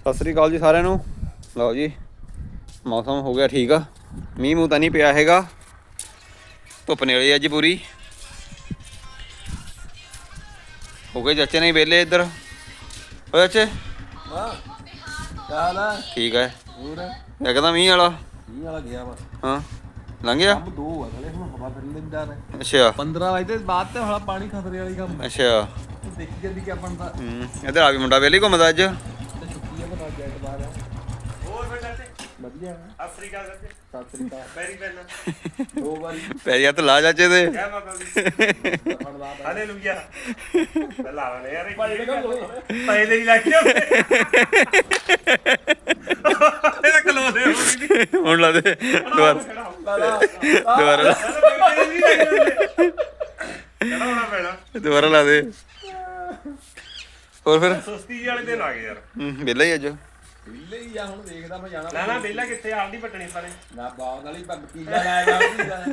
ਸਤਿ ਸ੍ਰੀ ਅਕਾਲ ਜੀ ਸਾਰਿਆਂ ਨੂੰ। ਲਓ ਜੀ ਮੌਸਮ ਹੋ ਗਿਆ ਠੀਕ ਆ। ਮੀਂਹ ਮੂੰਹ ਤਾਂ ਨਹੀਂ ਪਿਆ ਹੈਗਾ। ਧੁੱਪ ਨੇੜੇ ਅੱਜ ਪੂਰੀ। ਹੋ ਗਏ ਚਾਚੇ ਨਹੀਂ ਵੇਲੇ ਇੱਧਰ। ਹੋ ਚਾਚੇ। ਵਾਹ ਆ? ਠੀਕ ਹੈ ਹੋਰ? ਕਹਿੰਦਾ ਮੀਂਹ ਵਾਲਾ। ਮੀਂਹ ਵਾਲਾ ਗਿਆ ਵਾ। ਹਾਂ ਲੰਘ ਗਿਆ? ਕੰਮ ਦੋ ਆ ਥਲੇ ਹੁਣ ਹਵਾ ਫਿਰਨ ਦੇ ਡਰ ਹੈ ਅੱਛਾ। 15 ਵਜੇ ਤੇ ਬਾਅਦ ਤੇ ਹਲਾ ਪਾਣੀ ਖਤਰੇ ਵਾਲੀ ਕੰਮ ਅੱਛਾ। ਦੇਖੀ ਜਾਂਦੀ ਕਿ ਬਣਦਾ ਹੂੰ ਇੱਧਰ ਆ ਵੀ ਮੁੰਡਾ ਵੇਲੇ ਘੁੰਮਦਾ ਅੱਜ। ਤੇ ਛੁੱਟੀ ਆ ਬਣਾ ਜੈਟ ਬਾਹਰ ਆ। ਹੋਰ ਫਿਰ ਚਾਚੇ? ਵਧੀਆ। ਹੈ ਸਤਿ ਸ੍ਰੀ ਅਕਾਲ ਚਾਚੇ। ਸਤਿ ਸ੍ਰੀ ਅਕਾਲ। ਪੈਰੀ ਪੈਣਾ ਦੋ ਵਾਰੀ। ਪੈ ਤੇ ਲਾ ਜੈ ਮਾਤਾ ਦੀ। ਫੜਦਾ ਹਾਲੇਲੂਇਆ ਪਹਿਲਾਂ ਆਵਣੇ ਯਾਰ ਪਹਿਲੇ ਹੀ ਲੱਗ ਗਿਆ ਇਹਦਾ ਕਲੋ ਦੇ ਹੋਣੀ ਲਾ ਦੇ। ਦੁਬਾਰਾ। ਦੁਬਾਰਾ ਲਾ। ਕਿਹੜਾ ਹੋਣਾ ਪੈਣਾ। ਦੁਬਾਰਾ ਲਾ ਦੇ। ਹੋਰ ਫਿਰ? ਸੁਸਤੀ ਵਾਲੇ ਦਿਨ ਆ ਗਏ ਯਾਰ। ਹੂੰ, ਵਿਹਲਾ ਹੀ ਅੱਜ। ਵਿਲੇ ਹੀ ਆ ਹੁਣ ਦੇਖਦਾ ਮੈਂ ਜਾਣਾ ਨਾ ਨਾ ਬੇਲਾ ਕਿੱਥੇ ਆਲਦੀ ਪਟਣੀ ਪਾਣੇ ਨਾ ਬਾਗ ਵਾਲੀ ਕੀਲਾ ਲਾਇਆ ਵਾ ਉਹਦੀ ਦਾ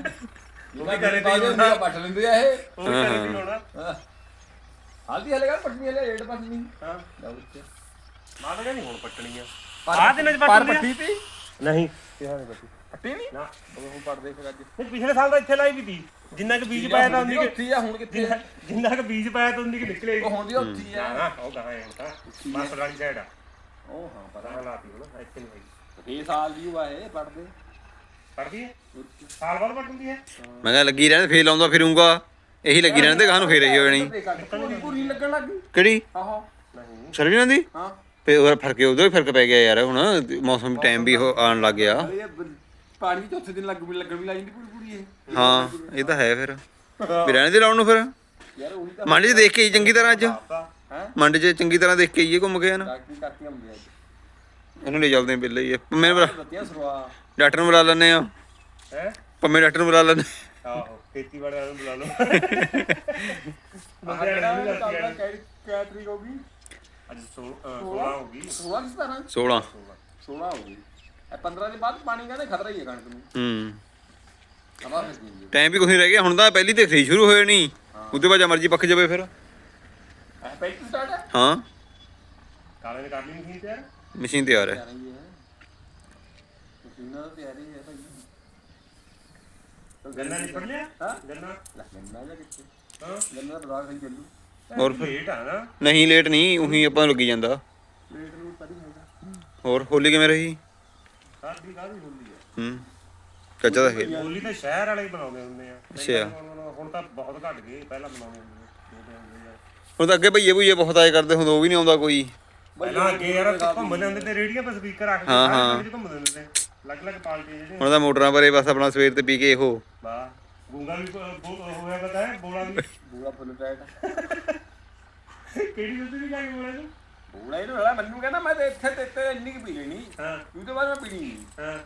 ਉਹ ਵੀ ਕਰੇ ਤੇ ਹੁੰਦੀ ਆ ਪੱਟ ਲੈਂਦੇ ਆ ਇਹ। ਉਹ ਵੀ ਕਰੇ ਨਹੀਂ ਹੋਣਾ। ਹਾਲਦੀ ਹਲੇ ਗੱਲ ਪੱਟਣੀ ਹਲੇ ਰੇਡ ਪੱਟਣੀ ਹਾਂ। ਲਓ ਉੱਤੇ ਮਾਤਾ ਕਹਿੰਦੀ ਹੁਣ ਪੱਟਣੀ ਆ ਆਹ ਦਿਨਾਂ ਚ ਪਰ ਪੱਟਣੀ ਆ? ਪੱਟੀ ਤੀ? ਨਹੀਂ। ਕਿਹਾ ਨਹੀਂ ਪੱਟੀ ਪੱਟੀ ਨਹੀਂ ਨਾ। ਉਹ ਹੁਣ ਪੜਦੇ ਫਿਰ ਅੱਜ। ਨਹੀਂ ਪਿਛਲੇ ਸਾਲ ਤਾਂ ਇੱਥੇ ਲਾਈ ਵੀ ਤੀ। ਜਿੰਨਾ ਕੁ ਬੀਜ ਪਾਇਆ ਤਾਂ ਉਨੀ ਕੁ ਉੱਥੀ ਆ ਹੁਣ ਕਿੱਥੇ? ਆ? ਜਿੰਨਾ ਕੁ ਬੀਜ ਪਾਇਆ ਤਾਂ ਉਨੀ ਕੁ ਨਿਕਲੇ। ਉਹ ਹੁੰਦੀ ਉੱਥੀ ਨਾ ਆ। ਨਾ ਉਹ ਕਹਾਂ ਹੁਣ ਤਾਂ। ਮਾਸਟਰ ਵਾਲੀ ਸਾਈਡ ਆ। ਉਹ ਹਾਂ ਪਤਾ ਪਤਾ ਲਾਤੀ ਹੁਣ ਇੱਥੇ ਨਹੀਂ ਹੈਗੀ। ਇਹ ਸਾਲ ਦੀ ਉਹ ਆਏ ਪੜਦੇ ਪੜਦੀ ਹੈ? ਸਾਲ ਬਾਅਦ ਪੜਦੀ ਹੈ? ਮੈਂ ਕਿਹਾ ਲੱਗੀ ਰਹਿਣ ਫੇਰ ਲਾਉਂਦਾ ਫਿਰੂੰਗਾ ਇਹੀ ਲੱਗੀ ਰਹਿਣ ਤੇ ਕਹਾਂ ਫੇਰ ਇਹੀ ਹੋ ਜਾਣੀ। ਪੂਰੀ ਪੂਰੀ ਲੱਗਣ ਲੱਗ। ਗਈ ਕਿਹੜੀ? ਆਹੋ। ਨਹੀਂ। ਸਰਵੀ ਦੀ? ਹਾਂ। ਫੇ ਉਹ ਫ਼ਰਕ ਉਦੋਂ ਹੀ ਫ਼ਰਕ ਪੈ ਗਿਆ ਯਾਰ ਹੁਣ ਮੌਸਮ ਵੀ ਟਾਈਮ ਵੀ ਉਹ ਆਉਣ ਲੱਗ ਗਿਆ। ਹਲੇ ਇਹ ਬ- ਪਾਣੀ ਵੀ ਚੌਥੇ ਦਿਨ ਲੱਗ ਵੀ ਲੱਗਣ ਵੀ ਲੱਗ ਜਾਂਦੀ ਪੂਰੀ ਪੂਰੀ ਇਹ। ਹਾਂ ਇਹ ਤਾਂ ਹੈ ਫਿਰ। ਵੀ ਰਹਿਣ ਦੇ ਲਾਉਣ ਨੂੰ ਫਿਰ। ਯਾਰ ਉਹੀ ਤਾਂ ਮੰਡੀ 'ਚ ਦੇਖ ਕੇ ਆਈ ਚੰਗੀ ਤਰ੍ਹਾਂ ਅੱਜ। ਹੈ ਮੰਡੀ 'ਚ ਚੰਗੀ ਤਰ੍ਹਾਂ ਦੇਖ ਕੇ ਆਈਏ ਘੁੰਮ ਕੇ ਨਾ ਡਾਕਟਰੀ ਕਰਕੇ ਆਉਂਦੇ ਅੱਜ ਇਹਨੂੰ ਲੈ ਚੱਲਦੇ ਆ ਪਹਿਲੇ ਹੀ। ਬੁਲਾ- ਬੱਤੀਆਂ ਸਰਵਾ। ਡਾਕਟਰ ਨੂੰ ਬੁਲਾ ਲੈਣੇ ਆ। ਹੈ? ਪੰਮੇ ਡਾਕਟਰ ਨੂੰ ਬੁਲਾ ਲੈਣੇ ਆਹੋ ਖੇਤੀਬਾੜੀ ਵਾਲਿਆਂ ਨੂੰ ਬੁਲਾ ਲਓ। ਆਹ ਕਿਹੜਾ ਚੱਲਦਾ ਕਿਹੜੀ ਕੈਟਰੀ ਹੋ ਗਈ ਅੱਜ 16 ਹੋ ਗਈ 16 ਕਿਸ ਤਰ੍ਹਾਂ? 16 16 ਹੋ ਗਈ ਇਹ 15 ਦੇ ਬਾਅਦ ਪਾਣੀ ਕਹਿੰਦੇ ਖਤਰਾ ਹੀ ਹੈ ਕਣਕ ਨੂੰ। ਹੂੰ। ਹਵਾ ਫਿਰ ਜਾਂਦੀ ਟਾਈਮ ਵੀ ਕੁਝ ਨਹੀਂ ਰਹਿ ਗਿਆ ਹੁਣ ਤਾਂ ਪਹਿਲੀ ਤੇ ਸਹੀ ਸ਼ੁਰੂ ਹੋਏ ਨਹੀਂ ਉਹਦੇ ਬਾਅਦ ਜਾਂ ਮਰਜ਼ੀ ਪੱਕ ਜਾਵੇ ਫਿਰ। ਹੈ ਇਹ ਪਹਿਲੀ ਸਟਾਰਟ ਹੈ ਹਾਂ। ਕਾਲੇ ਨੇ ਕਰ ਲਈ ਮਸ਼ੀਨ ਤਿਆਰ ਮਸ਼ੀਨ ਤਿਆਰ ਹੈ। ਤਿਆਰ ਹੀ। ਹੈ ਮਸ਼ੀਨਾਂ ਦਾ ਤਿਆਰੀ ਹੈ ਭਾਈ। ਗੰਨਾ ਨਹੀਂ ਫੜ ਲਿਆ? ਹਾਂ। ਗੰਨਾ? ਲੈ ਗੰਨਾ ਜਾਂ ਕਿੱਥੇ? ਹਾਂ। ਗੰਨਾ ਦਾ ਬਰਾਗ ਸਹੀ ਚੱਲੂ। ਹੋਰ ਫਿਰ? ਲੇਟ ਆ ਨਾ। ਨਹੀਂ ਲੇਟ ਨਹੀਂ ਉਹੀ ਆਪਾਂ ਨੂੰ ਲੱਗੀ ਜਾਂਦਾ। ਪਲੇਟ ਨੂੰ ਪੜੀ ਹੈਗਾ। ਹੋਰ ਹੋਲੀ ਕਿਵੇਂ ਰਹੀ? ਸਾਡੀ ਕਾਹਦੀ ਹੁੰਦੀ ਹੈ ਹੂੰ। ਚਾਚਾ ਦਾ ਖੇਲ। ਹੋਲੀ ਤਾਂ ਸ਼ਹਿਰ ਵਾਲੇ ਹੀ ਬਣਾਉਂਦੇ ਹੁੰਦੇ ਆ। ਅੱਛਾ। ਹੁਣ- ਹੁਣ ਤਾਂ ਬਹੁਤ ਘੱਟ ਗਏ ਪਹਿਲਾਂ ਬਣਾਉਂਦੇ ਹੁੰਦੇ ਆ। ਹੁਣ ਤਾਂ ਅੱਗੇ ਭਈਏ ਭਈਏ ਬਹੁਤ ਆਏ ਕਰਦੇ ਹੁਣ ਉਹ ਵੀ ਨਹੀਂ ਆਉਂਦਾ ਕੋਈ। ਪਹਿਲਾਂ ਅੱਗੇ ਯਾਰ ਘੁੰਮਦੇ ਹੁੰਦੇ ਤੇ ਰੇੜੀਆਂ 'ਤੇ ਸਪੀਕਰ ਰੱਖ ਕੇ ਹਾਂ, ਹਾਂ। ਘੁੰਮਦੇ ਹੁੰਦੇ ਤੇ ਅਲੱਗ-ਅਲੱਗ ਪਾਰਟੀਆਂ ਜਿਹੜੀਆਂ ਹੁਣ ਤਾਂ ਮੋਟਰਾਂ ਪਰੇ ਬਸ ਆਪਣਾ ਸਵੇਰ ਤੇ ਪੀ ਕੇ ਇਹੋ। ਵਾਹ ਗੂੰਗਾ ਵੀ ਬੋ- ਹੋਇਆ ਪਤਾ ਹੈ ਬੋਲਾ ਵੀ। ਬੂੜਾ ਫੁੱਲ ਟਾਈਟ। ਕਿਹੜੀ ਦੁੱਧ ਵੀ ਜਾ ਕੇ ਬੋਲਾ ਤੂੰ? ਬੂੜਾ ਇਹਨੂੰ ਹਲਾ ਮੈਨੂੰ ਕਹਿੰਦਾ ਮੈਂ ਤੇ ਇੱਥੇ ਤੇ ਇੱਥੇ ਇੰਨੀ ਕੀ ਪੀ ਲੈਣੀ ਹਾਂ। ਉਹਦੇ ਬਾਅਦ ਮੈਂ ਪੀਣੀ ਨਹੀਂ ਹਾਂ।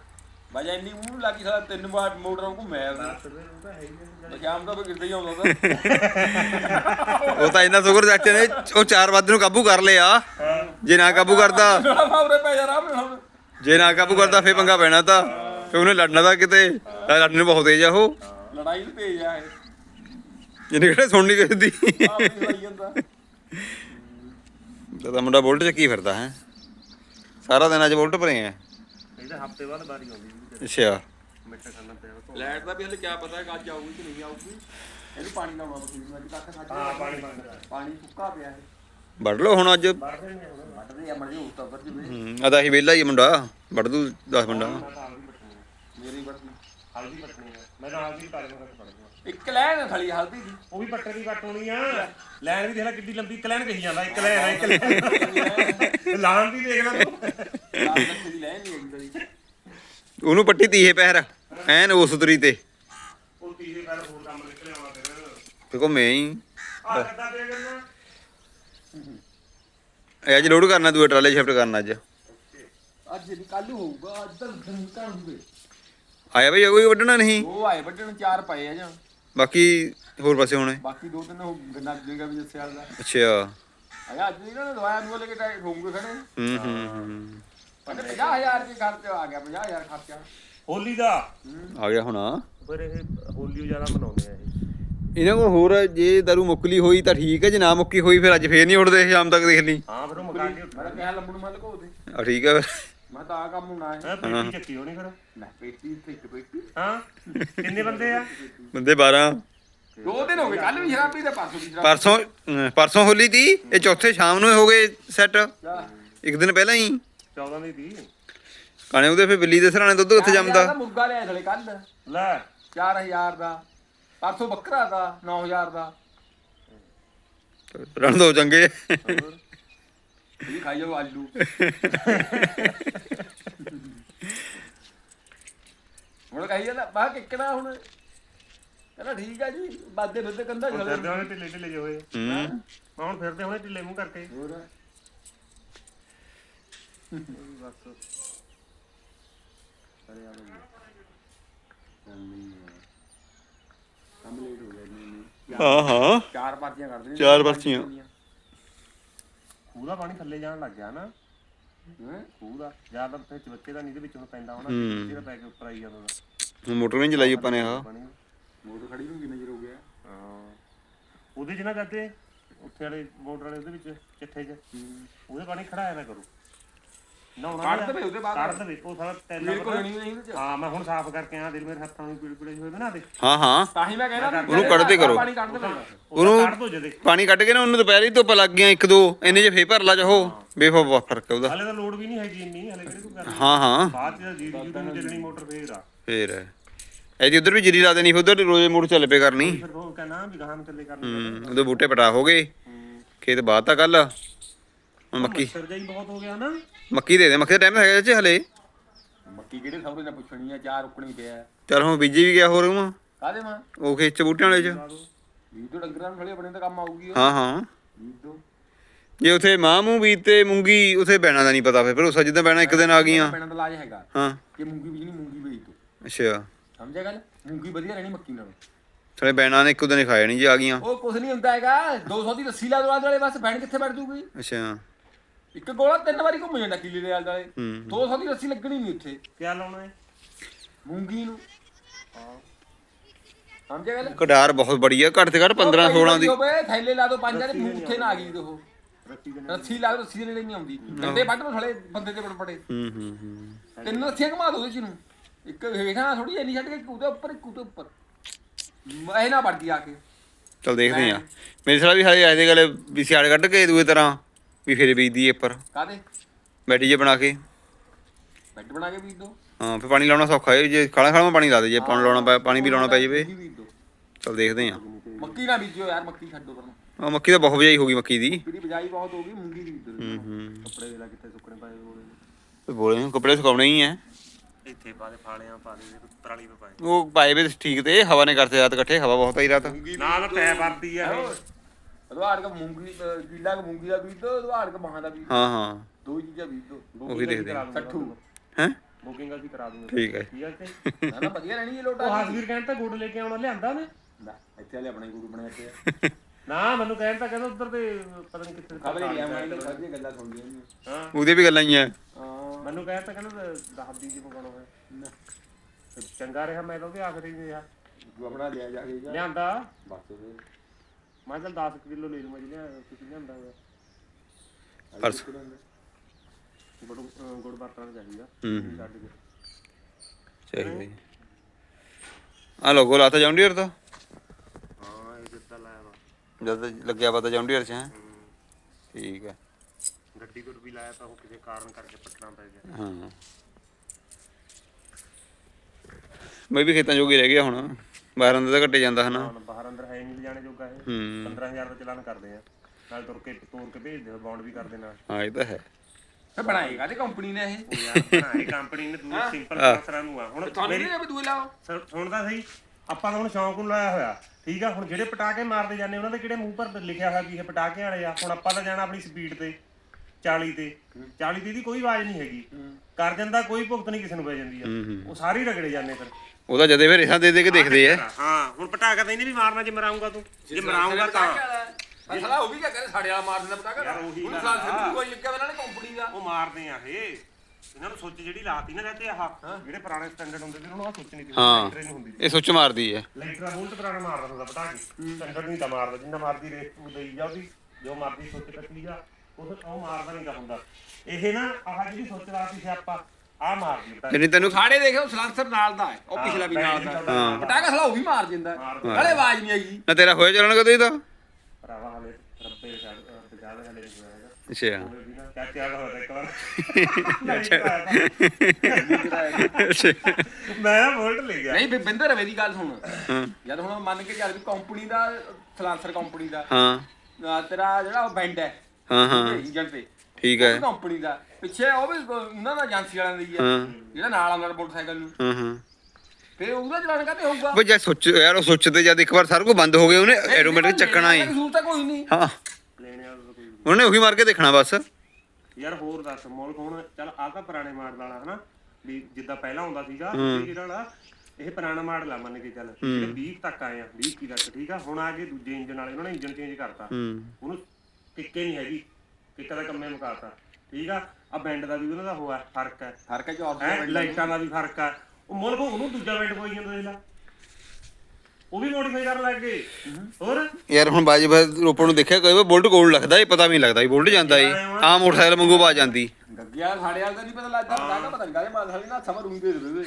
ਵਜਾ ਇੰਨੀ ਮੂੰਹ ਲੱਗੀ ਸਾਲਾ ਤਿੰਨ ਵਾਰ ਮੋਟਰਾਂ ਘੁੰਮਿਆ ਉਹਦਾ ਉਹ ਤਾਂ ਹੈ ਹੀ। ਸ਼ਾਮ ਆਉਂਦਾ ਉਹਦਾ ਉਹ ਤਾਂ ਇੰਨਾ ਸ਼ੁਕਰ ਚਾਚੇ ਨੇ ਉਹ ਚਾਰ ਵੱਧ ਨੂੰ ਕਾਬੂ ਕਰ ਲਿਆ। ਜੇ ਨਾ ਕਾਬੂ ਕਰਦਾ ਪੈ ਜਾ ਰਾਮ ਹੁਣ ਜੇ ਨਾ ਕਾਬੂ ਕਰਦਾ ਫੇ ਪੰਗਾ ਪੈਣਾ ਤਾਂ। ਫੇ ਉਹਨੇ ਲੜਨਾ ਤਾਂ ਕਿਤੇ ਲੜਨ ਨੂੰ ਬਹੁਤ ਤੇਜ਼ ਆ ਉਹ। ਲੜਾਈ ਨੂੰ ਤੇਜ਼ ਆ ਇਹ। ਜਿਹਨੇ ਕਿਹੜੇ ਸੁਣਨੀ ਕਿਸੇ ਦੀ ਤਾਂ ਮੁੰਡਾ ਬੁਲਟ ਚ ਕੀ ਫਿਰਦਾ ਹੈ। ਸਾਰਾ ਦਿਨ ਅੱਜ ਬੁਲਟ ਭਰੇ ਆ ਇਹਦਾ ਹਫ਼ਤੇ ਬਾਅਦ ਬਾਰੀ ਆਉਂਦੀ ਹੈ ਅੱਛਾ। ਮਿੱਠਾ ਖਾਣਾ ਪਿਆ ਲਾਈਟ ਦਾ ਵੀ ਹਲੇ ਕਿਆ ਪਤਾ ਹੈ ਅੱਜ ਆਊਗੀ ਕਿ ਨਹੀਂ ਆਊਗੀ। ਇਹਨੂੰ ਪਾਣੀ ਲਾਉਣਾ ਨੂੰ ਅੱਜ ਤੱਕ ਸਾਡੇ ਹਾਂ ਪਾਣੀ ਮੰਗਦਾ ਪਾਣੀ ਸੁੱਕਾ ਪਿਆ ਹੈ ਵੱਢ ਲਓ ਹੁਣ ਅੱਜ। ਵੱਢਦੇ ਆ ਮੜ ਜੇ ਉੱਤਰ ਪਰ ਜਿਵੇਂ ਹੂੰ ਆਦਾ ਹੀ ਵਿਹਲਾ ਹੀ ਆ ਮੁੰਡਾ। ਵੱਢ ਦੂ 10 ਮਿੰਟਾਂ ਮੈਂ ਤਾਂ ਹਲਦੀ ਪਟਣੀ ਹੈ ਮੇਰੀ ਵੱਢਦੀ ਹਲਦੀ ਪਟਣੀ ਹੈ ਮੈਂ ਤਾਂ ਹਲਦੀ ਪੜ ਦੂੰਗਾ ਇੱਕ ਲੈਣ ਥਲੀ ਹਲਦੀ ਦੀ। ਉਹ ਵੀ ਪੱਟੇ ਦੀ ਪੱਟ ਹੋਣੀ ਆ। ਲੈਣ ਵੀ ਦੇਖ ਲੈ ਕਿੱਡੀ ਲੰਬੀ ਇੱਕ ਕਹੀ ਜਾਂਦਾ ਇੱਕ ਲੈਣ ਆ, ਇੱਕ ਲੈਣ। ਲਾਣ ਦੀ ਦੇਖ ਲੈ। ਤੂੰ ਲਾਲ ਲੱਖੇ ਦੀ ਲੈਣ ਨਹੀਂ ਹੈਗੀ ਤੇਰੀ ਉਹਨੂੰ ਪੱਟੀ ਤੀਹੇ ਪੈਰ ਐਨ ਉਸ ਉਤਰੀ ਤੇ। ਉਹ ਤੀਜੇ ਪੈਰ ਹੋਰ ਕੰਮ ਨਿਕਲੇ ਆਉਣਾ ਫਿਰ। ਤੇ ਘੁੰਮੇ ਹੀ। ਆ ਕੱਦਾ ਦੇ ਕਰਨਾ? ਇਹ ਅੱਜ ਲੋਡ ਕਰਨਾ ਦੂਏ ਟਰਾਲੇ ਸ਼ਿਫਟ ਕਰਨਾ ਅੱਜ। ਅੱਜ ਨਹੀਂ ਕੱਲ ਹੋਊਗਾ ਅੱਜ ਤਾਂ ਦਿਨ ਘਰ ਹੋਵੇ ਆਇਆ ਬਈ ਕੋਈ ਵੱਢਣਾ ਨਹੀਂ। ਉਹ ਆਏ ਵੱਢਣ ਚਾਰ ਪਏ ਆ ਜਾਂ। ਬਾਕੀ ਹੋਰ ਪਾਸੇ ਹੋਣੇ। ਬਾਕੀ ਦੋ ਤਿੰਨ ਉਹ ਗੰਨਾ ਜੇਗਾ ਵੀ ਦੱਸਿਆ ਦਾ ਅੱਛਾ। ਅਗਾ ਅੱਜ ਇਹਨਾਂ ਨੇ ਦਵਾਇਆ ਨੂੰ ਲੈ ਕੇ ਟਾਈ ਹੋਊਗੇ ਖੜੇ ਹੂੰ ਹੂੰ ਹੂੰ ਕਹਿੰਦੇ 50000 ਦੇ ਖਰਚ ਆ ਗਿਆ 50000 ਖਰਚਾ ਹੋਲੀ ਦਾ? ਆ ਗਿਆ ਹੁਣ। ਫਿਰ ਇਹ ਹੋਲੀ ਜ਼ਿਆਦਾ ਮਨਾਉਂਦੇ ਆ ਇਹ। ਇਹਨਾਂ ਕੋਲ ਹੋਰ ਜੇ ਦਾਰੂ ਮੁੱਕਲੀ ਹੋਈ ਤਾਂ ਠੀਕ ਹੈ ਜੇ ਨਾ ਮੁੱਕੀ ਹੋਈ ਫਿਰ ਅੱਜ ਫੇਰ ਨਹੀਂ ਉੱਠਦੇ ਸ਼ਾਮ ਤੱਕ ਦੇਖ ਲਈ। ਹਾਂ ਫਿਰ ਉਹ ਮਕਾ ਕੇ ਮੈਂ ਕਿਹਾ ਲੰਬੂ ਨੂੰ ਮੈਂ ਲਕੋ ਦੇ। ਆ ਠੀਕ ਹੈ ਫਿਰ। ਮੈਂ ਤਾਂ ਆ ਕੰਮ ਨਾ ਹੈ। ਹੈ ਪੇਟੀ ਚੱਕੀ ਹੋਣੀ ਫਿਰ। ਨਾ ਪੇਟੀ ਤੇ ਇੱਕ ਪੇਟੀ। ਹਾਂ ਕਿੰਨੇ ਬੰਦੇ ਆ? ਬੰਦੇ 12 ਦੋ ਦਿਨ ਹੋ ਗਏ ਕੱਲ ਵੀ ਸ਼ਰਾਬ ਪੀ ਤੇ ਪਰਸੋਂ ਵੀ ਸ਼ਰਾਬ ਪਰਸੋਂ ਪਰਸੋਂ ਹੋਲੀ ਤੀ ਇਹ ਚੌਥੇ ਸ਼ਾਮ ਨੂੰ ਹੋ ਗਏ ਸੈੱਟ। ਇੱਕ ਦਿਨ ਪਹਿਲਾਂ ਹੀ। 14 ਦੀ ਦੀ ਕਾਣੇ ਉਹਦੇ ਫਿਰ ਬਿੱਲੀ ਦੇ ਸਰਾਣੇ ਦੁੱਧ ਕਿੱਥੇ ਜੰਮਦਾ। ਮੁਰਗਾ ਲਿਆ ਥਲੇ ਕੱਲ ਲੈ। 4000 ਦਾ। ਪਰਸੋਂ ਬੱਕਰਾ ਦਾ 9000 ਦਾ। ਰਣ ਦੋ ਚੰਗੇ। ਇਹ ਖਾਈ ਜਾਓ ਆਲੂ ਹੁਣ ਕਹੀ ਜਾਂਦਾ ਬਾ ਕਿੱਕਣਾ ਹੁਣ? ਕਹਿੰਦਾ ਠੀਕ ਆ ਜੀ ਬਾਦੇ ਫਿਰਦੇ ਕੰਦਾ ਹੁਣ ਚਲੇ ਫਿਰਦੇ ਹੋਣੇ ਢਿੱਲੇ ਢਿੱਲੇ ਜਿਹੇ ਹੋਏ। ਹੂੰ। ਹੁਣ ਫਿਰਦੇ ਹੋਣੇ ਢਿੱਲੇ ਮੂੰਹ ਕਰਕੇ। ਹੋਰ? ਬਸ। ਅਰੇ ਆ ਬਈ ਕੰਮ ਲੇਟ ਹੋ ਗਿਆ ਨਹੀਂ ਹਾਂ ਹਾਂ। ਚਾਰ ਪਾਰਟੀਆਂ ਕਰਦੇ ਨੇ ਚਾਰ ਪਰਚੀਆਂ। ਖੂਹ ਦਾ ਪਾਣੀ ਥੱਲੇ ਜਾਣ ਲੱਗ ਗਿਆ ਨਾ। ਹੈਂ? ਖੂਹ ਦਾ। ਜ਼ਿਆਦਾ ਤੇ ਚਵੱਚੇ ਦਾ ਨਹੀਂ ਦੇ ਵਿੱਚ ਹੁਣ ਪੈਂਦਾ ਹੋਣਾ ਦਾ ਪੈ ਕੇ ਉੱਪਰ ਆਈ ਜਾਂਦਾ ਉਹਦਾ ਹੁਣ ਮੋਟਰ ਵੀ ਨੀ ਚਲਾਈ ਆਪਾਂ ਨੇ ਆ ਪਾਣੀ ਮੋਟਰ ਖੜੀ ਨੂੰ ਕਿੰਨਾ ਚਿਰ ਹੋ ਗਿਆ? ਹਾਂ। ਉਹਦੇ ਚ ਨਾ ਕਰਦੇ ਉੱਥੇ ਵਾਲੇ ਮੋਟਰ ਵਾਲੇ ਉਹਦੇ ਵਿੱਚ ਚਿੱਠੇ 'ਚ। ਉਹਦੇ ਪਾਣੀ ਖੜਾਇਆ ਨਾ ਕਰੋ। ਨਹਾਉਣਾ ਕੱਢ। ਦੇਵੇ ਉਹਦੇ ਬਾਅਦ। ਕੱਢ ਦੇਵੇ ਉਹ ਸਾਰਾ ਤੈਨਾਂ ਮੇਰੇ ਕੋਲ ਨਹੀਂ ਨਹੀਂ ਉਹਦੇ ਚ ਹਾਂ ਮੈਂ ਹੁਣ ਸਾਫ਼ ਕਰਕੇ ਆ ਦਿਲ ਮੇਰੇ ਹੱਥਾਂ ਨੂੰ ਪੀੜ ਪੀੜੇ ਹੋਏ ਬਣਾ ਦੇ। ਹਾਂ ਹਾਂ। ਤਾਂ ਹੀ ਮੈਂ ਕਹਿੰਦਾ ਉਹਨੂੰ ਕੱਢਦੇ ਕਰੋ। ਪਾਣੀ ਕੱਢ ਦੇ ਉਹਨੂੰ- ਕੱਢ ਦੋ ਜਦੇ। ਪਾਣੀ ਕੱਢ ਕੇ ਨਾ ਉਹਨੂੰ ਦੁਪਹਿਰ ਹੀ ਧੁੱਪ ਲੱਗ ਗਿਆ ਇੱਕ ਦੋ ਇੰਨੇ ਜੇ ਫੇਰ ਭਰ ਲਾ ਚਾਹੋ ਬੇਫਾ ਬਹੁਤ ਫ਼ਰਕ ਹੈ ਉਹਦਾ। ਹਲੇ ਤਾਂ ਲੋਡ ਵੀ ਨਹੀਂ ਹੈਗੀ ਇੰਨੀ ਹਲੇ ਕਿਹੜੀ ਕੋਈ ਕਰਨੀ ਹਾਂ ਹਾਂ। ਬਾਅਦ ਚ ਜੀਰੀ ਜੂਰੀ ਨੂੰ ਚੱਲਣੀ ਮੋਟਰ ਫੇਰ ਆ। ਫੇਰ ਐਦੀ ਉਧਰ ਵੀ ਜਰੀ ਲਾ ਦੇਣੀ ਫਿਰ ਉਧਰ ਰੋਜ਼ੇ ਮੋੜ ਚੱਲ ਪਏ ਕਰਨੀ। ਫਿਰ ਉਹ ਕਹਿੰਦਾ ਵੀ ਗਾਹਾਂ ਨੂੰ ਚੱਲੇ ਕਰਨੀ। ਹੂੰ ਉਹਦੇ ਬੂਟੇ ਪਟਾ ਹੋ ਗਏ। ਖੇਤ ਬਾਤ ਤਾਂ ਕੱਲ ਮੱਕੀ। ਮੱਛਰ ਜਿਹਾ ਹੀ ਬਹੁਤ ਹੋ ਗਿਆ ਨਾ। ਮੱਕੀ ਦੇ ਦੇ ਮੱਕੀ ਦਾ ਟਾਈਮ ਹੈਗਾ ਚਾਚੇ ਹਲੇ। ਮੱਕੀ ਕਿਹੜੇ ਸੌਰੇ ਨੇ ਪੁੱਛਣੀ ਆ ਚਾਰ ਉੱਕਣੀ ਪਿਆ ਚਲ ਹੁਣ ਬੀਜੀ ਵੀ ਗਿਆ ਹੋਰ ਉਹ ਕਾਦੇ ਮਾਂ ਉਹ ਖੇਤ ਚ ਬੂਟਿਆਂ ਵਾਲੇ ਚ। ਵੀ ਤੋਂ ਡੰਗਰਾਂ ਨੂੰ ਖੜੇ ਆਪਣੇ ਤਾਂ ਕੰਮ ਆਊਗੀ ਉਹ। ਹਾਂ ਹਾਂ। ਵੀ ਤੋਂ ਜੇ ਉਥੇ ਮਾਂ ਮੂੰਹ ਬੀਜ ਤੇ ਮੂੰਗੀ ਉਥੇ ਬੈਣਾ ਦਾ ਨਹੀਂ ਪਤਾ ਫਿਰ। ਭਰੋਸਾ ਜਿੱਦਾਂ ਬੈਣਾ ਇੱਕ ਦਿਨ ਆ ਗਈਆਂ। ਪੈਣਾ ਦਾ ਇਲਾਜ ਹੈਗਾ। ਹਾਂ। ਕਿ ਮੂੰਗੀ ਬੀਜਣੀ ਮੂੰਗੀ ਬੀਜ ਦੋ। ਅੱਛਾ। ਸਮਝਿਆ ਗੱਲ? ਮੂੰਗੀ ਵਧੀਆ ਰਹਿਣੀ ਮੱਕੀ ਨਾਲੋਂ। ਥਲੇ ਬੈਣਾ ਨੇ ਇੱਕ ਦਿਨ ਹੀ ਖਾਇਆ ਨਹੀਂ ਜੇ ਆ ਗਈਆਂ। ਉਹ ਕੁਝ ਨਹੀਂ ਹੁੰਦਾ ਹੈਗਾ। 200 ਦੀ ਰੱਸੀ ਲਾ ਦੋ ਆਲੇ ਬਸ ਬੈਣ ਕਿੱਥੇ ਬੈਠ ਜੂਗੀ? ਅੱਛਾ। ਇੱਕ ਗੋਲਾ ਤਿੰਨ ਵਾਰੀ ਘੁੰਮ ਜਾਂਦਾ ਕਿੱਲੇ ਦੇ ਆਲੇ ਦੁਆਲੇ। ਹੂੰ 200 ਦੀ ਰੱਸੀ ਲੱਗਣੀ ਨਹੀਂ ਉੱਥੇ। ਕਿਆ ਲਾਉਣਾ ਹੈ? ਮੂੰਗੀ ਨੂੰ। ਸਮਝਿਆ ਗੱਲ? ਕਢਾਰ ਬਹੁਤ ਬੜੀ ਆ ਘੱਟ ਤੇ ਘੱਟ 15 16 ਦੀ। ਹੋਵੇ ਥੈਲੇ ਲਾ ਦੋ ਪੰਜ ਦੇ ਮੂੰਥੇ ਨਾ ਆ ਗਈ ਉਹ ਰੱਤੀ ਦੇ ਰੱਸੀ ਲਾ ਦੋ ਰੱਸੀ ਦੇ ਨਹੀਂ ਆਉਂਦੀ। ਡੰਡੇ ਵੱਢ ਲੋ ਥਲੇ ਬੰਦੇ ਤੇ ਬੜਪੜੇ ਹੂੰ ਹੂੰ ਹੂੰ। ਤਿੰਨ ਰੱਸੀਆਂ ਘੁਮਾ ਦੋ ਇਹਦੇ ਚ ਨੂੰ ਇੱਕ ਹੇਠਾਂ ਥੋੜੀ ਇੰਨੀ ਛੱਡ ਕੇ ਇੱਕ ਉਹਦੇ ਉੱਪਰ ਇੱਕ ਉਹਦੇ ਉੱਪਰ। ਮ- ਇਹ ਨਾ ਵੜਦੀ ਆ ਕੇ। ਚਲ ਦੇਖਦੇ ਆ ਮੇਰੇ ਸਾਲਾ ਵੀ ਹਾਲੇ ਆਏ ਦੇ ਗਲੇ ਵੀ ਸਿਆੜ ਕੱਢ ਕੇ ਦੂਏ ਤਰ੍ਹਾਂ। ਵੀ ਫਿਰ ਬੀਜਦੀ ਏ ਉੱਪਰ। ਕਾਦੇ ਬੈਠੀ ਜੇ ਬਣਾ ਕੇ। ਬੈੱਡ ਬਣਾ ਕੇ ਬੀਜ ਦੋ। ਹਾਂ ਫਿਰ ਪਾਣੀ ਲਾਉਣਾ ਸੌਖਾ ਹੈ ਜੇ ਖਾਣਾ ਖਾਣਾ ਪਾਣੀ ਲਾ ਦੇ ਜੇ ਪਾਣੀ ਲਾਉਣਾ ਪੈ ਪਾਣੀ ਵੀ ਲਾਉਣਾ ਪੈ ਜਾਵੇ। ਮੱਕੀ ਬੀਜ ਦੋ। ਚਲ ਦੇਖਦੇ ਆ ਮੱਕੀ ਨਾ ਬੀਜੋ ਯਾਰ ਮੱਕੀ ਛੱਡੋ ਪਰ ਆ ਮੱਕੀ ਤਾਂ ਬਹੁਤ ਵਜਾਈ ਹੋ ਗਈ ਮੱਕੀ ਦੀ। ਮੱਕੀ ਦੀ ਬਜਾਈ ਬਹੁਤ ਹੋ ਗਈ ਮੂੰਗੀ ਦੀ ਬੀਜ ਦੋ। ਹੂੰ ਹੂੰ। ਕੱਪੜੇ ਦੇ ਲਾ ਕਿੱਥੇ ਸੁੱਕਣੇ ਪਾਏ ਹੋਏ ਤੇ ਬੋਲੇ ਕੱਪੜੇ ਸੁਕਾਉਣੇ ਹੀ ਐ ਇੱਥੇ ਪਾ ਦੇ ਫਾਲਿਆਂ ਪਾ ਦੇ ਪਰਾਲੀ ਪੇ ਪਾਏ ਉਹ ਪਾਏ ਵੇ ਠੀਕ ਤੇ ਹਵਾ ਨੇ ਕਰਤੇ ਰਾਤ ਇਕੱਠੇ ਹਵਾ ਬਹੁਤ ਆਈ ਰਾਤ। ਨਾ ਨਾ ਤੈ ਵਰਦੀ ਆ ਇਹ। ਅਦਵਾੜ ਕੇ ਮੂੰਗੀ ਅਹ ਕੀਲਾ ਕੇ ਮੂੰਗੀ ਦਾ ਬੀਜ ਦੋ ਅਦਵਾੜ ਕੇ ਬਾਹਾਂ ਦਾ ਬੀਜ ਦਿਓ। ਹਾਂ ਹਾਂ। ਦੋ ਹੀ ਚੀਜ਼ਾਂ ਬੀਜ ਦੋ। ਉਹੀ ਦੇਖਦੇ ਆ ਸੱਠੂ। ਹੈ? ਬੁਕਿੰਗ ਅਸੀਂ ਕਰਾ ਦੂੰਗੇ। ਠੀਕ ਹੈ। ਠੀਕ ਹੈ ਇੱਥੇ। ਨਾ ਨਾ ਵਧੀਆ ਰਹਿਣੀ ਇਹ ਲੋਟਾ ਉਹ ਹਸਵੀਰ ਕਹਿੰਦਾ ਗੁੜ ਲੈ ਕੇ ਆਉਣਾ ਲਿਆਂਦਾ ਨੇ ਲੈ, ਇੱਥੇ ਵਾਲੇ ਆਪਣੇ ਗੁਰੂ ਬਣਿਆ ਤੇ ਨਾ ਮੈਨੂੰ ਕਹਿੰਦਾ ਕਹਿੰਦਾ ਉਧਰ ਤੇ ਪਤਾ ਨਹੀਂ ਕਿੱਥੇ ਖਬਰ ਹੀ ਆ ਮੈਂ ਇਹ ਸਭ ਦੀਆਂ ਗੱਲਾਂ ਸੁਣਦੀਆਂ ਨੇ ਹਾਂ। ਉਹਦੇ ਵੀ ਗੱਲਾਂ ਹੀ ਐ ਹਾਂ। ਮੈਨੂੰ ਕਹਿੰਦਾ ਕਹਿੰਦਾ ਦਸ ਦੀ ਜੀ ਮੰਗਾਉਣਾ ਹੋਇਆ। ਤੇ ਚੰਗਾ ਰਿਹਾ ਮੈਂ ਤਾਂ ਉਹਦੇ ਆਖਰੀ ਨੇ ਆ ਤੂੰ ਆਪਣਾ ਲਿਆ ਜਾ ਕੇ ਜਾ। ਲਿਆਂਦਾ। ਬਸ ਫਿਰ। ਮੈਂ ਚੱਲ 10 ਕਿਲੋ ਲੈ ਲਵਾਂ ਜਿਹੜਾ ਤੁਸੀਂ ਲਿਆਂਦਾ ਹੋਇਆ। ਪਰਸ ਗੁੜ ਅਹ ਗੁੜ ਵਰਤਣਾ ਚਾਹੀਦਾ। ਹੂੰ ਛੱਡ ਕੇ। ਚਾਹੀਦਾ ਜੀ ਆ ਲੋਗੋ ਲਾਤਾ ਜੌਂਡੀਅਰ ਦਾ ਹਾਂ ਇਹ ਜਿੱਦਾਂ ਲਾਇਆ ਵਾ। ਜਦ ਲੱਗਿਆ ਪਤਾ ਜੌਂਡੀਅਰ ਚ ਹੈ। ਠੀਕ ਹੈ ਗੱਡੀ ਗੁੱਡ ਵੀ ਲਾਇਆ ਤਾਂ ਉਹ ਕਿਸੇ ਕਾਰਨ ਕਰਕੇ ਪੱਟਣਾ ਪੈ ਗਿਆ। ਹਾਂ। ਮੈਂ ਵੀ ਖੇਤਾਂ ਜੋਗੀ ਰਹਿ ਗਿਆ ਹੁਣ। ਬਾਹਰ ਅੰਦਰ ਤਾਂ ਘੱਟੇ ਜਾਂਦਾ ਹਨਾ। ਹੁਣ ਬਾਹਰ ਅੰਦਰ ਹੈ ਨਹੀਂ ਲਿਜਾਣੇ ਜੋਗਾ ਇਹ। ਹੂੰ। 15000 ਦਾ ਚਲਾਨ ਕਰਦੇ ਆ। ਨਾਲ ਤੁਰ ਕੇ ਤੋਰ ਕੇ ਭੇਜਦੇ ਬਾਉਂਡ ਵੀ ਕਰਦੇ ਨਾਲ। ਹਾਂ ਇਹ ਤਾਂ ਹੈ। ਫੇ ਬਣਾਏਗਾ ਤੇ ਕੰਪਨੀ ਨੇ ਇਹ। ਉਹ ਯਾਰ ਬਣਾਈ ਕੰਪਨੀ ਨੇ ਦੂਰ ਸਿੰਪਲ ਕਸਰਾਂ ਨੂੰ ਆ। ਹੁਣ ਤੁਹਾਨੂੰ ਨਹੀਂ ਵੀ ਦੂਏ ਲਾਓ? ਸੁਣ- ਸੁਣਦਾ ਸਹੀ। ਆਪਾਂ ਤਾਂ ਹੁਣ ਸ਼ੌਂਕ ਨੂੰ ਲਾਇਆ ਹੋਇਆ। ਠੀਕ ਆ ਹੁਣ ਜਿਹੜੇ ਪਟਾਕੇ ਮਾਰਦੇ ਜਾਂਦੇ ਉਹਨਾਂ ਦੇ ਕਿਹੜੇ ਮੂੰਹ ਪਰ ਲਿਖਿਆ ਹੋਇਆ ਵੀ ਇਹ ਪਟਾਕੇ ਵਾਲੇ ਆ? ਹੁਣ ਆਪਾਂ ਤਾਂ ਜਾਣਾ ਆਪਣੀ ਸਪੀਡ ਤੇ। 40 ਤੇ। 40 ਤੇ ਦੀ ਕੋਈ ਆਵਾਜ਼ ਨਹੀਂ ਹੈਗੀ। ਕਰ ਜਾਂਦਾ ਕੋਈ ਭੁਗਤ ਨਹੀਂ ਕਿਸੇ ਨੂੰ ਪੈ ਜਾਂਦੀ ਆ। ਉਹ ਸਾਰੇ ਹੀ ਰਗੜੇ ਜਾਂਦੇ ਫਿਰ। ਉਹਦਾ ਜਦੇ ਫਿਰ ਰੇਸਾਂ ਦੇ ਦੇ ਕੇ ਦੇਖਦੇ ਆ। ਹਾਂ ਹੁਣ ਪਟਾਕਾ ਤਾਂ ਇਹਨੇ ਵੀ ਮਾਰਨਾ ਜੇ ਮਰਾਉਂਗਾ ਤੂੰ। ਜੇ ਮਰਾਉਂਗਾ ਤਾਂ। ਅਸਲਾ ਉਹ ਵੀ ਕਿਆ ਕਰੇ ਸਾਡੇ ਵਾਲਾ ਮਾਰ ਦਿੰਦਾ ਪਤਾ ਕਰ ਯਾਰ ਉਹੀ ਹੁਣ ਸਾਲ ਸਿਰ ਕੋਈ ਲਿਖਿਆ ਹੋਇਆ ਨਾ ਕੰਪਨੀ ਦਾ। ਉਹ ਮਾਰਦੇ ਆ ਇਹ। ਇਹਨਾਂ ਨੂੰ ਸੁੱਚ ਜਿਹੜੀ ਲਾਤੀ ਨਾ ਜਾਂਦੇ ਆਹ ਜਿਹੜੇ ਪੁਰਾਣੇ ਸਟੈਂਡਰਡ ਹੁੰਦੇ ਸੀ ਉਹਨਾਂ ਨੂੰ ਆਹ ਸੁੱਚ ਨਹੀਂ ਸੀ ਹਾਂ। ਲਾਈਟਰ ਨਹੀਂ ਹੁੰਦੀ। ਇਹ ਸੁੱਚ ਮਾਰਦੀ ਹੈ ਲਾਈਟਰ ਬੋਲਟ ਪੁਰਾਣਾ ਮਾਰਦਾ ਹੁੰਦਾ ਪਟਾ ਕੇ ਸਟੈਂਡਰਡ ਨਹੀਂ ਤਾਂ ਮਾਰਦਾ ਜਿੰਨਾ ਮਾਰਦੀ ਰੇਸ ਨੂੰ ਦੇਈ ਜਾ ਉਹਦੀ। ਜੋ ਮਾਰਦੀ ਸੁੱਚ ਕੱਟੀ ਜਾ। ਉਹ ਉਹ ਮਾਰਦਾ ਨਹੀਂ ਤਾਂ ਹੁੰਦਾ ਇਹ ਨਾ ਆਹ ਜਿਹੜੀ ਸੁੱਚ ਲਾਤੀ ਸੀ ਆਪਾਂ ਆਹ ਮਾਰਦੀ ਪਟਾ ਜਿੰਨੀ ਤੈਨੂੰ ਸਾਡੇ ਦੇਖੋ ਸਲਾਂਸਰ ਨਾਲ ਦਾ ਹੈ। ਉਹ ਪਿਛਲਾ ਵੀ ਨਾਲ ਦਾ ਹੈ। ਪਟਾਕਾ ਸਲਾ ਉਹ ਵੀ ਮਾਰ ਦਿੰਦਾ। ਨਾਲੇ ਆਵਾਜ਼ ਨਹੀਂ ਆਈ। ਨਾ ਤੇਰਾ ਹੋਇਆ ਚੱਲਣ ਕਦੋਂ ਇਹਦਾ? ਭਰਾਵਾ ਹਲੇ ਰੱਬੇ ਸ਼ਾਦ ਬਜਾਦਾ ਹਲੇ ਨਹੀਂ ਹੋਇਆ ਹੈਗਾ। ਅੱਛਾ। ਉਹਨੇ ਵੀ ਨਾ ਚਾਚੇ ਵਾਲਾ ਹੋਇਆ ਇੱਕ ਵਾਰ। ਅੱਛਾ। ਮੈਂ ਨਾ ਬੋਲਟ ਲੈ ਗਿਆ। ਨਹੀਂ ਵੀ ਬਿੰਦਰ ਰਵੇ ਦੀ ਗੱਲ ਸੁਣ। ਜਦ ਹੁਣ ਮੰਨ ਕੇ ਚੱਲ ਵੀ ਕੰਪਨੀ ਦਾ ਸਲਾਂਸਰ ਕੰਪਨੀ ਦਾ। ਹਾਂ। ਤੇਰਾ ਜਿਹੜਾ ਉਹ ਬੈਂਡ ਹੈ। ਹਾਂ ਹਾਂ। ਇੰਜਨ ਤੇ ਠੀਕ ਹੈ ਕੰਪਨੀ ਦਾ। ਪਿੱਛੇ ਉਹ ਵੀ ਉਹਨਾਂ ਦਾ ਏਜੰਸੀ ਵਾਲਿਆਂ ਦੀ ਹੈ। ਜਿਹੜਾ ਨਾਲ ਆਉਂਦਾ ਮੋਟਰਸਾਈਕਲ ਨੂੰ। ਹਾਂ ਹਾਂ। ਫਿਰ ਉਹਦਾ ਚਲਾਨ ਕਾਤੇ ਹੋਊਗਾ? ਬਈ ਜੇ ਸੁੱਚ ਯਾਰ ਉਹ ਸੁੱਚ ਤੇ ਜਦ ਇੱਕ ਵਾਰ ਸਾਰਾ ਕੁਝ ਬੰਦ ਹੋ ਗਿਆ ਉਹਨੇ ਆਟੋਮੈਟਿਕ ਚੱਕਣਾ ਹੀ। ਕਸੂਰ ਤਾਂ ਕੋਈ ਨਹੀਂ। ਹਾਂ। ਲੈਣੇ ਵਾਲਾ ਤਾਂ ਕੋਈ ਨੀ। ਉਹਨੇ ਉਹੀ ਮਾਰ ਕੇ ਦੇਖਣਾ ਬਸ। ਯਾਰ ਹੋਰ ਦੱਸ ਮੁੱਲ ਹੁਣ ਚੱਲ ਆਹ ਤਾਂ ਪੁਰਾਣੇ ਮਾਡਲ ਵਾਲਾ ਹਨਾ? ਵੀ ਜਿੱਦਾਂ ਪਹਿਲਾਂ ਹੁੰਦਾ ਸੀਗਾ ਇਹ ਜਿਹੜਾ ਵਾਲਾ ਇਹ ਪੁਰਾਣਾ ਮਾਡਲ ਆ ਮੰਨ ਕੇ ਚੱਲ। ਜਿਹੜੇ 20 ਤੱਕ ਆਏ ਆ 20 ਕੀ ਤੱਕ ਠੀਕ ਆ? ਹੁਣ ਆ ਗਏ ਦੂਜੇ ਇੰਜਨ ਵਾਲੇ ਉਹਨਾਂ ਨੇ ਇੰਜਨ ਚੇਂਜ ਕਰਤਾ। ਉਹਨੂੰ ਕਿੱਕੇ ਨਹੀਂ ਹੈਗੀ। ਕਿੱਕਾ ਦਾ ਕੰਮੇ ਮੁਕਾਤਾ ਠੀਕ ਆ? ਆ ਬੈਂਡ ਦਾ ਵੀ ਉਹਨਾਂ ਦਾ ਹੋਇਆ ਫ਼ਰਕ। ਹੈ ਫ਼ਰਕ ਹੈ ਜੋ ਹੈ? ਲਾਈਟਾਂ ਦਾ ਵੀ ਫ਼ਰਕ ਆ। ਉਹ ਮੁੱਲ ਕੋ ਉਹਨੂੰ ਦੂਜਾ ਬੈਂਡ ਕੋਈ ਜਾਂਦਾ ਦੇਖ ਲਾ। ਉਹ ਵੀ ਮੋਡੀਫਾਈ ਕਰਨ ਲੱਗ ਗਏ। ਹੋਰ? ਯਾਰ ਹੁਣ ਬਾਜੀ ਬਾਜ ਰੋਪੜ ਨੂੰ ਦੇਖਿਆ ਕੋਈ ਵਾਰ ਬੁਲਟ ਕੋਲ ਲੱਗਦਾ ਇਹ ਪਤਾ ਵੀ ਨਹੀਂ ਲੱਗਦਾ ਵੀ ਬੁਲਟ ਜਾਂਦਾ ਏ। ਆ ਮੋਟਰਸਾਈਕਲ ਵਾਂਗੂ ਬਾਜ ਜਾਂਦੀ ਗੱਗਿਆ ਸਾਡੇ ਵਾਲ ਦਾ ਨਹੀਂ ਪਤਾ ਲੱਗਦਾ ਪਟਾਕਾ ਪਤਾ ਨਹੀਂ ਕਾਹਦੇ ਮਾਰ ਸਾਲੀ ਨਾ ਸਮਾਂ ਰੂੰ ਦੇ ਦੇ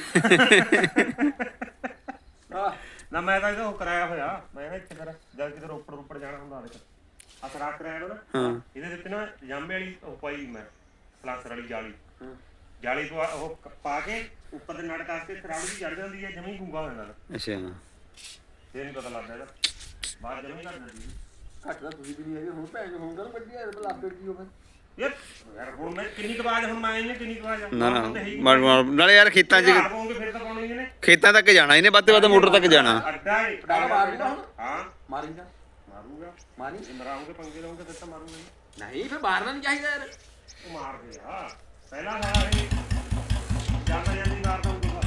ਆ ਨਾ ਮੈਂ ਤਾਂ ਇਹਦਾ ਉਹ ਕਰਾਇਆ ਹੋਇਆ। ਮੈਂ ਨਾ ਇੱਥੇ ਫਿਰ ਜਦ ਕਿਤੇ ਰੋਪੜ ਰੋਪੜ ਜਾਣਾ ਹੁੰਦਾ ਦੇਖ ਆ ਸਰਾਕ ਕਰਾਇਆ ਨਾ। ਹਾਂ। ਇਹਦੇ ਵਿੱਚ ਨਾ ਜਾਮੇ ਵਾਲੀ ਉਹ ਪਾਈ ਮੈਂ ਫਲਾਸਰ ਵਾਲੀ ਜਾਲੀ। ਜਾਲੀ ਪਵਾ ਉਹ ਪਾ ਕੇ ਉੱਪਰ ਦੇ ਨਟ ਕੱਸ ਕੇ ਸਰਾਬ ਦੀ ਚੜ ਜਾਂਦੀ ਹੈ ਜਮੀ ਗੁੰਗਾ ਹੋ ਜਾਂਦਾ ਅੱਛਾ। ਫੇਰ ਨਹੀਂ ਪਤਾ ਲੱਗਦਾ ਇਹਦਾ। ਬਾਅਦ ਜਮੀ ਕਰ ਦਿੰਦੀ ਘੱਟ ਦਾ ਤੁਸੀਂ ਵੀ ਨਹੀਂ ਹੈਗੇ ਹੁਣ ਭੈਣ ਹੁਣ ਕਰ ਵੱਡੀ ਹੈ ਬਲਾ ਫਿਰ ਕੀ ਹੋ ਫਿਰ। ਯਾਰ ਯਾਰ ਹੁਣ ਮੈਂ ਕਿੰਨੀ ਕੁ ਆਵਾਜ਼ ਹੁਣ ਮੈਂ ਹਾਂ ਕਿੰਨੀ ਕੁ ਆਵਾਜ਼ ਆ? ਨਾ ਨਾ ਤਾਂ ਨਾਲੇ ਯਾਰ ਖੇਤਾਂ 'ਚ ਫਿਰ ਤਾਂ ਪਾਉਣੀ ਇਹਨੇ ਖੇਤਾਂ ਤੱਕ ਜਾਣਾ ਇਹਨੇ ਵੱਧ ਤੋਂ ਵੱਧ ਮੋਟਰ ਤੱਕ ਜਾਣਾ। ਅੱਡਾ ਹੈ? ਹਾਂ ਮਾਰੀਂਗਾ ਮਾਰੂਗਾ। ਮਾਰੀ? ਜੇ ਮਰਾਉਂਗੇ ਪੰਗੇ ਲਾਉਂਗੇ ਫਿਰ ਤਾਂ ਮਾਰੂਗਾ ਹੀ। ਨਹੀਂ ਫਿਰ ਮਾਰਨਾ ਨਹੀਂ ਚਾਹੀਦਾ ਯਾਰ। ਉਹ ਮਾਰਦੇ ਆ। ਪਹਿਲਾਂ ਸਾਰਾ ਇਹ ਜਾਂਦਾ ਜਾਂਦੀ ਮਾਰਦਾ ਹੁੰਦਾ।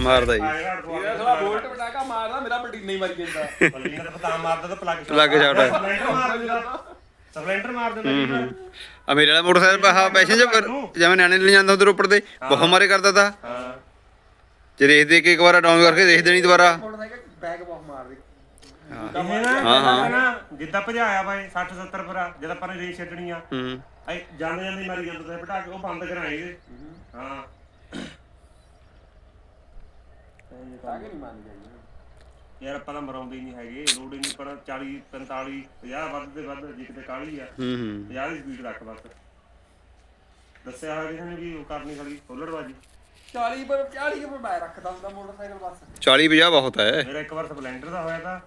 ਮਾਰਦਾ ਜੀ। ਸਾਲਾ ਬੋਲਟ ਪਟਾਕਾ ਮਾਰਦਾ ਮੇਰਾ ਵੱਡੀ ਨਹੀਂ ਮਰ ਜਾਂਦਾ। ਬੱਲੀ ਨੇ ਤਾਂ ਪਤਾ ਮਾਰਦਾ ਤਾਂ ਪਲੱਗ shot ਹੈ। ਸਪਲੈਂਡਰ ਮਾਰ ਦਿੰਦਾ ਜੀ ਫਿਰ। ਆ ਮੇਰੇ ਵਾਲਾ ਮੋਟਰਸਾਈਕਲ ਆਹ ਪੈਸ਼ਨ ਚ ਜਿਵੇਂ ਨਿਆਣੇ ਲੈ ਜਾਂਦਾ ਉਧਰ ਰੋਪੜ ਦੇ ਬਹੁਤ ਮਾਰੇ ਕਰਦਾ ਤਾ। ਹਾਂ। ਜੇ ਰੇਸ ਦੇ ਕੇ ਇੱਕ ਵਾਰ ਡਾਊਨ ਕਰਕੇ ਦੇਖ ਦੇਣੀ ਦੁਬਾਰਾ। ਮੋਟਰਸਾਈਕਲ ਬੈਗ ਬਹੁਤ ਮਾਰਦੇ ਇਹ ਨਾ ਹਾਂ, ਹਾਂ। ਇਹ ਨਾ ਜਿੱਦਾਂ ਭਜਾਇਆ ਬਾਈ 60 70 ਪਰ ਜਦ ਆਪਾਂ ਨੇ ਰੇਸ ਛੱਡਣੀ ਆ ਹੂੰ। ਐ ਜਾਂਦੇ ਜਾਂਦੇ ਮਾਰੀ ਜਾਂਦਾ ਤੇ ਪਟਾ ਕੇ ਉਹ ਬੰਦ ਕਰਾਏ। ਇਹਦੇ। ਹਾਂ। ਪਟਾਕੇ ਨਹੀਂ ਮਾਰਨੇ ਚਾਹੀਦੇ ਯਾਰ ਆਪਾਂ ਤਾਂ ਮਰਾਉਂਦੇ ਹੀ ਨਹੀਂ ਹੈਗੇ ਲੋਡ ਹੀ ਨਹੀਂ ਪਰ 40 45 50 ਵੱਧ ਦੇ ਵੱਧ ਜੇ ਕਿਤੇ ਕਾਹਲੀ ਆ ਹੂੰ ਹੂੰ। 50 ਦੀ ਸਪੀਡ ਰੱਖ ਬਸ। ਦੱਸਿਆ ਹੋਇਆ ਕਿਸੇ ਨੇ ਵੀ ਉਹ ਕਰਨੀ ਸਾਡੀ ਹੁੱਲੜਬਾਜੀ 40 ਪਰ 40 ਪਰ ਮੈਂ ਰੱਖਦਾ ਹੁੰਦਾ ਮੋਟਰਸਾਈਕਲ ਬਸ। 40 50 ਬਹੁਤ ਹੈ। ਮੇਰਾ ਇੱਕ ਵਾਰ ਸਪਲੈਂਡਰ ਦਾ ਹੋਇਆ ਤਾਂ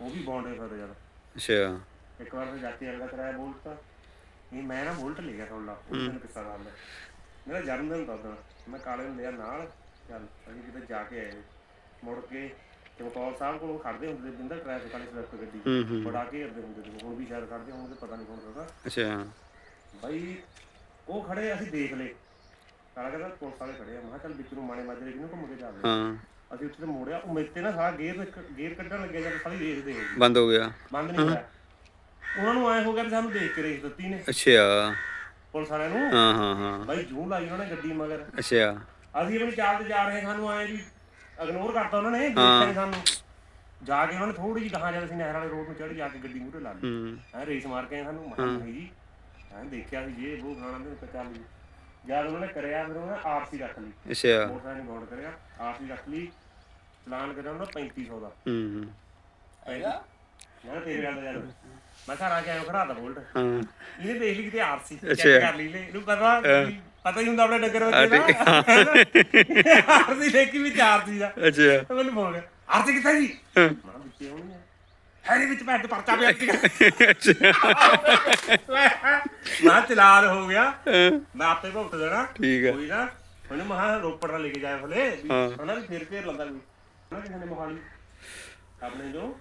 ਉਹ ਵੀ ਬੌਂਡੇ ਫਿਰ ਯਾਰ ਅੱਛਾ। ਇੱਕ ਵਾਰ ਫਿਰ ਜਾਤੀ ਵਰਗਾ ਕਰਾਇਆ ਬੋਲਟ ਤਾਂ। ਇਹ ਮੈਂ ਨਾ ਬੋਲਟ ਲੈ ਗਿਆ ਥੋੜਾ ਮੇਰਾ ਜਨਮ ਦਿਨ ਮੈਂ ਕਾਲੇ ਨੂੰ ਲਿਆ ਨਾਲ ਚੱਲ ਅਸੀਂ ਕਿਤੇ ਜਾ ਕੇ ਆਏ। ਮੁੜ ਕੇ ਚਮਕੌਰ ਸਾਹਿਬ ਕੋਲੋਂ ਖੜਦੇ ਹੁੰਦੇ ਸੀ ਬਿੰਦਰ ਟ੍ਰੈਫਿਕ ਵਾਲੀ ਸਵਿਫਟ ਗੱਡੀ। ਹੂੰ ਹੂੰ। ਬੜਾ ਘੇਰਦੇ ਹੁੰਦੇ ਸੀ ਹੁਣ ਵੀ ਸ਼ਾਇਦ ਖੜਦੇ ਹੋਣਗੇ ਪਤਾ ਨਹੀਂ ਕੌਣ ਕਰਦਾ। ਅੱਛਾ। ਬਾਈ ਉਹ ਖੜੇ ਅਸੀਂ ਦੇਖ ਲਏ। ਕਾਲਾ ਕਹਿੰਦਾ ਪੁਲਿਸ ਵਾਲੇ ਖੜੇ ਆ ਮੈਂ ਕਿਹਾ ਚੱਲ ਵਿੱਚ ਨੂੰ ਮਾਣੇ ਮਾਜਰੇ ਕਿਨੂੰ ਘੁੰਮ ਕੇ ਚੱਲਦੇ ਹਾਂ। ਅਸੀਂ ਉੱਥੇ ਤੇ ਮੋੜਿਆ ਉਹ ਮੇਰੇ ਤੇ ਨਾ ਸਾਰਾ ਗੇਅਰ ਗੇਅਰ ਕੱਢਣ ਲੱਗਿਆ ਜਦ ਸਾਰੀ ਦੇਖਦੇ ਹੋ ਬੰਦ ਹੋ ਗਿਆ। ਬੰਦ ਨਹੀਂ ਹੋਇਆ। ਉਹਨਾਂ ਨੂੰ ਐ ਹੋ ਗਿਆ ਵੀ ਸਾਨੂੰ ਦੇਖ ਕੇ ਰੇਸ ਦਿੱਤੀ ਨੇ। ਅੱਛਾ। ਪੁਲਿਸ ਵਾਲਿਆਂ ਨੂੰ। ਹਾਂ ਹਾਂ ਹਾਂ। ਬਾਈ ਜੂ ਲਾਈ ਉਹਨਾਂ ਨੇ ਗੱਡੀ ਮਗਰ। ਅੱਛਾ। ਅਸੀਂ ਆਪਣੀ ਚਾਲ ਤੇ ਜਾ ਰਹੇ ਸਾਨੂੰ ਐ ਵੀ ਇਗਨੋਰ ਕਰਤਾ ਉਹਨਾਂ ਨੇ ਦੇਖਿਆ ਸਾਨੂੰ। ਜਾ ਕੇ ਉਹਨਾਂ ਨੇ ਥੋੜੀ ਜਿਹੀ ਗਾਹਾਂ ਜਦ ਅਸੀਂ ਨਹਿਰ ਵਾਲੇ ਰੋਡ ਨੂੰ ਚੜ੍ਹ ਜਾ ਕੇ ਗੱਡੀ ਮੂਹਰੇ ਲਾ ਲਈ। ਹੂੰ। ਰੇਸ ਮਾਰ ਕੇ ਸਾਨੂੰ ਮਾਰ ਨਹੀਂ ਜੀ। ਐ ਦੇਖਿਆ ਸੀ ਇਹ ਉਹ ਖਾਣਾ ਦੇ ਚੱਲ ਜੀ ਜਦ ਉਹਨਾਂ ਨੇ ਕਰਿਆ ਫਿਰ ਉਹਨਾਂ ਆਰਸੀ ਰੱਖ ਲਈ। ਅੱਛਾ। ਮੋਟਰਸਾਈਕਲ ਨੇ ਗੌਂਡ ਕਰਿਆ ਆਰਸੀ ਰੱਖ ਲਈ। ਚਲਾਨ ਕਰਿਆ ਉਹਨਾਂ 3500 ਦਾ। ਹੂੰ ਹੂੰ। ਹੈਗਾ ਮੈਂ ਕਿਹਾ ਤੇਰੇ ਗੱਲ ਯਾਰ ਮੈਂ ਘਰ ਆ ਕੇ ਆਇਆ ਖੜਾ ਤਾ ਬੋਲਟ। ਹਾਂ। ਇਹਨੇ ਦੇਖ ਲਈ ਕਿਤੇ ਆਰਸੀ। ਚੈੱਕ। ਕਰ ਲਈ ਲੈ ਇਹਨੂੰ ਪਤਾ ਪਤਾ ਹੀ ਹੁੰਦਾ ਆਪਣੇ ਡੱਗਰ ਵਿੱਚ ਨਾ ਆਰਸੀ ਦੇਖੀ ਵੀ ਆਰਸੀ ਦਾ ਅੱਛਾ। ਤੇ ਮੈਨੂੰ ਬੋਲ ਗਿਆ ਆਰਸੀ ਕਿੱਥੇ ਜੀ ਹਾਂ। ਮਾਂ ਵਿੱਚੇ ਹੋਣੀ ਆ। ਹੈ ਨੀ ਵਿੱਚ ਪੈਰ ਤੇ ਪਰਚਾ ਪਿਆ ਸੀਗਾ ਮੈਂ ਚਲਾਨ ਹੋ ਗਿਆ। ਮੈਂ ਆਪੇ ਭੁਗਤ ਦੇਣਾ। ਠੀਕ ਹੈ ਕੋਈ ਨਾ। ਉਹਨੇ ਮਹਾ ਰੋਪੜ ਨਾਲ ਲੈ ਕੇ ਜਾਏ ਫਲੇ ਹਾਂ। ਉਹਨਾਂ ਵੀ ਫੇਰ ਫੇਰ ਲੰਦਾ ਵੀ ਉਹਨਾਂ ਕਿਸੇ ਨੇ ਮੋਹਾਲੀ ਆਪਣੇ ਜੋ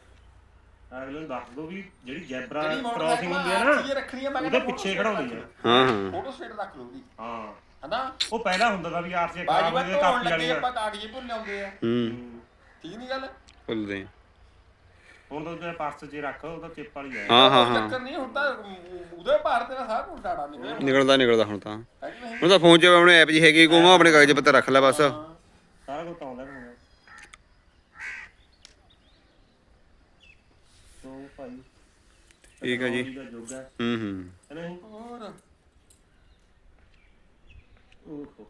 ਅਗਲੇ ਨੂੰ ਦੱਸ ਦੋ ਵੀ ਜਿਹੜੀ ਜੈਬਰਾ ਕ੍ਰਾਸਿੰਗ ਹੁੰਦੀ ਹੈ ਨਾ ਇਹ ਰੱਖਣੀ ਆ ਮੈਂ ਉਹਦੇ ਪਿੱਛੇ ਖੜਾਉਂਦੀ ਹਾਂ ਹਾਂ। ਫੋਟੋ ਸਟੇਟ ਰੱਖ ਲਓ ਉਹਦੀ ਹਾਂ। ਹਨਾ? ਉਹ ਪਹਿਲਾਂ ਹੁੰਦਾ ਤਾਂ ਵੀ ਆਰਸੀ ਬਾਜੀ ਖਰਾਬ ਹੋ ਗਈ ਕਾਪੀ ਵਾਲੀ ਆ ਆਪਾਂ ਕਾਗਜ਼ੀ ਭੁੱਲ ਆਉਂਦੇ ਆ। ਹੂੰ। ਠੀਕ ਨਹੀਂ ਗੱਲ? ਭੁੱਲਦੇ ਆ। ਹੁਣ ਤਾਂ ਉਹਦੇ ਪਰਸ 'ਚ ਰੱਖ ਉਹ ਤਾਂ ਚਿੱਪ ਵਾਲੀ ਆ। ਹਾਂ ਹਾਂ ਹਾਂ। ਚੱਕਰ ਨਹੀਂ ਹੁਣ ਤਾਂ ਉਹਦੇ ਭਾਰ ਤੇਰਾ ਸਾਰਾ ਕੁਝ ਡਾੜਾ ਨਿਕਲਿਆ। ਨਿਕਲਦਾ ਨਿਕਲਦਾ ਹੁਣ ਤਾਂ। ਹੈ ਕਿ ਨਹੀਂ? ਹੁਣ ਤਾਂ ਫੋਨ 'ਚ ਆਪਣੇ ਐਪ ਜੀ ਹੈਗੀ ਕੋਮਾ ਆਪਣੇ ਕਾਗਜ਼ ਪੱਤਰ ਰੱਖ ਲੈ ਬਸ। ਸਾਰਾ ਕੁਝ ਆਉਂਦਾ ਠੀਕ ਹੈ ਜੀ। ਦਾ ਹੂੰ ਹੂੰ। ਹੈ ਨਾ ਜੀ? ਹੋਰ। ਓਹੋ।